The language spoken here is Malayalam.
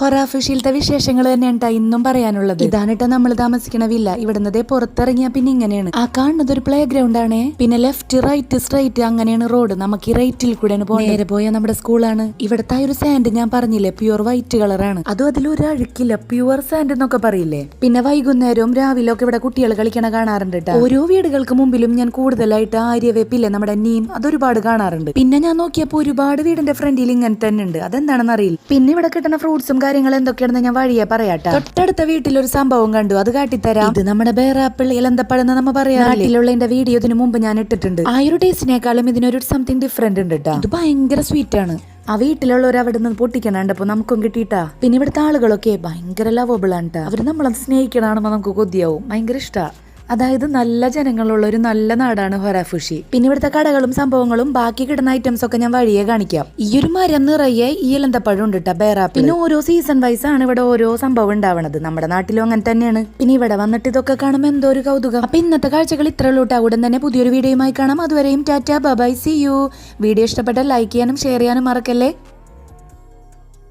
ഹൊറാഫിഷിലത്തെ വിശേഷങ്ങൾ തന്നെയാണ് ഇന്നും പറയാനുള്ളത്. ഇതാണ് നമ്മൾ താമസിക്കണ വില്ല. ഇവിടുന്നതേ പുറത്തിറങ്ങിയാ പിന്നെ ഇങ്ങനെയാണ്. ആ കാണുന്നത് ഒരു പ്ലേ ഗ്രൗണ്ട് ആണ്. പിന്നെ ലെഫ്റ്റ് റൈറ്റ് സ്ട്രൈറ്റ് അങ്ങനെയാണ് റോഡ് നമുക്ക് ഈ റൈറ്റിൽ കൂടെയാണ് പോകുന്നത് നേരെ പോയാൽ നമ്മുടെ സ്കൂളാണ് ഇവിടുത്തെ ഒരു സാൻഡ് ഞാൻ പറഞ്ഞില്ലേ പ്യുവർ വൈറ്റ് കളറാണ് അതും അതിലൊരു അഴുക്കില്ല പ്യുവർ സാൻഡ് എന്നൊക്കെ പറയില്ലേ. പിന്നെ വൈകുന്നേരവും രാവിലെ ഒക്കെ ഇവിടെ കുട്ടികൾ കളിക്കണ കാണാറുണ്ട് ട്ടോ. ഓരോ വീടുകൾക്ക് മുമ്പിലും ഞാൻ കൂടുതലായിട്ട് ആര്യവേപ്പില്ലേ നമ്മുടെ നീം അതൊരുപാട് കാണാറുണ്ട്. പിന്നെ ഞാൻ നോക്കിയപ്പോ ഒരുപാട് വീടിന്റെ ഫ്രണ്ടിൽ ഇങ്ങനെ തന്നെ ഉണ്ട് അതെന്താണെന്ന് അറിയില്ല പിന്നെ ഇവിടെ കിട്ടുന്ന ഫ്രൂട്ട്സും കാര്യങ്ങളും എന്തൊക്കെയാണെന്ന് ഞാൻ വഴിയെ പറയാട്ടെ. തൊട്ടടുത്ത വീട്ടിൽ ഒരു സംഭവം കണ്ടു. അത് കാട്ടിത്തരാം. ഇത് നമ്മുടെ ബേറാപ്പിൾ ഇലന്തപ്പഴം എന്ന് നമ്മ പറയാം നാട്ടിലുള്ളതിന്റെ വീഡിയോ ഇതിനു മുമ്പ് ഞാൻ ഇട്ടിട്ടുണ്ട്. ആ ഒരു ടേസ്റ്റിനേക്കാളും ഇതിനൊരു സംതിങ് ഡിഫറെന്റ് ഉണ്ട് കേട്ടോ ഇത് ഭയങ്കര സ്വീറ്റ് ആണ്. ആ വീട്ടിലുള്ളവർ അവിടെ നിന്ന് പൊട്ടിക്കണുണ്ട്. അപ്പൊ നമുക്കും കിട്ടിയിട്ടാ. പിന്നെ ഇവിടുത്തെ ആളുകളൊക്കെ ഭയങ്കര ലവബിൾ ആണ് അവർ അവർ നമ്മളെ സ്നേഹിക്കണമെന്ന് നമുക്ക് കൊതിയാവും. ഭയങ്കര ഇഷ്ടാ. അതായത് നല്ല ജനങ്ങളുള്ള ഒരു നല്ല നാടാണ് ഹൊരാഫുഷി. പിന്നെ ഇവിടുത്തെ കടകളും സംഭവങ്ങളും ബാക്കി കിടന്ന ഐറ്റംസ് ഒക്കെ ഞാൻ വഴിയെ കാണിക്കാം. ഈ ഒരു മരം നിറയെ ഈ എലന്തപ്പഴം ഉണ്ട് കേട്ടോ ബേറാ പിന്നെ ഓരോ സീസൺ വൈസ് ആണ് ഇവിടെ ഓരോ സംഭവം ഉണ്ടാവണത്. നമ്മുടെ നാട്ടിലും അങ്ങനെ തന്നെയാണ്. പിന്നെ ഇവിടെ വന്നിട്ട് ഇതൊക്കെ കാണുമ്പോൾ എന്തോ ഒരു കൗതുകം. അപ്പൊ ഇന്നത്തെ കാഴ്ചകൾ ഇത്ര ഉള്ളൂ ട്ടോ. ഉടൻ തന്നെ പുതിയൊരു വീഡിയോയുമായി കാണാം. അതുവരെയും tata bye see you. Video ഇഷ്ടപ്പെട്ടാൽ ലൈക്ക് ചെയ്യാനും ഷെയർ ചെയ്യാനും മറക്കല്ലേ?